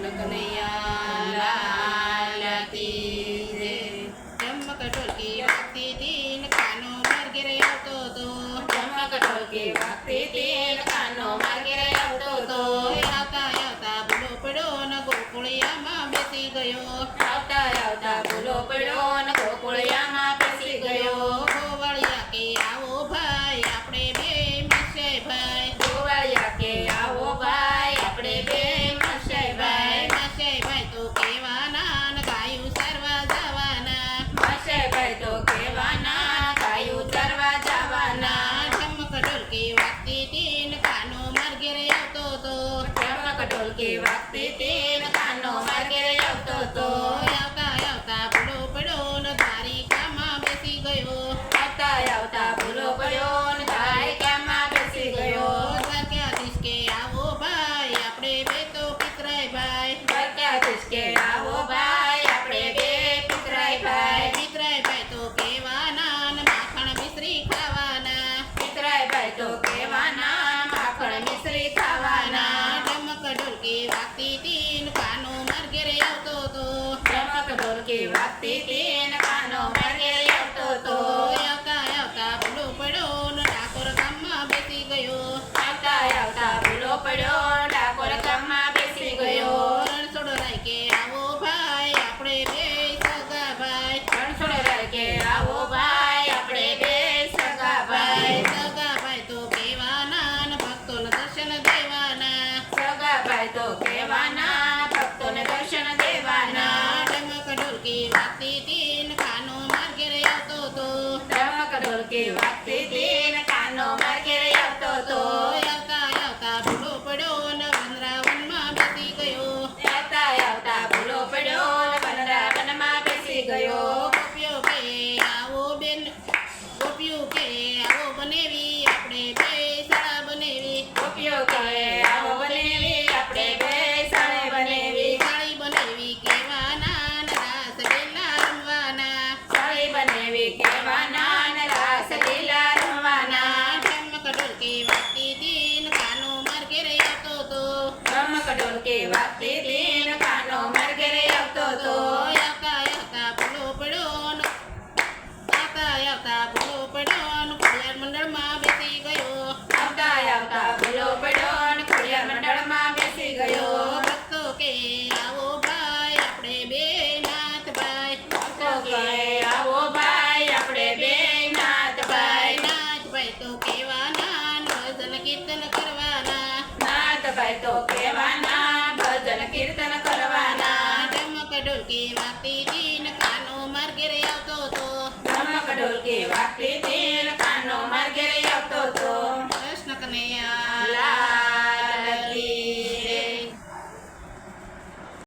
કૃષ્ણ માર્ગે રહ્યો તો તો ચમક ઢોલકી વાગતી તીન માર્ગે રહ્યો તો તો આવતા આવતા ગયો. આવતા આવતા બોલો પડ્યો ન કે વાગતી વાગતી તીન કાનો મરઘેરે આવતો તો. રમક ઢોલકી કાનો મરઘેરે આવતો તો. આવતા આવતા ભૂલો બેસી ગયો. આવતા આવતા ભૂલો પડ્યો તો કહેવાના ભક્તોને દર્શન દેવાના. ડમક ઢોલકી વાગતી તીન કાનો માર્ગે રહ્યો તો ડમક ઢોલકી વાગતી ડોલવી કહેવાના ને રાસ લીલા રમવાના. ધમક ડોલકી વાગતી દીન કાનો મરગે રહ્યો તો તો. ધમક ડોલકી વાગતી ભાઈ ભજન કીર્તન કરવાના. ધમક ઢોલકી વાગતી હતી ને કાનો માર્ગે આવતો હતો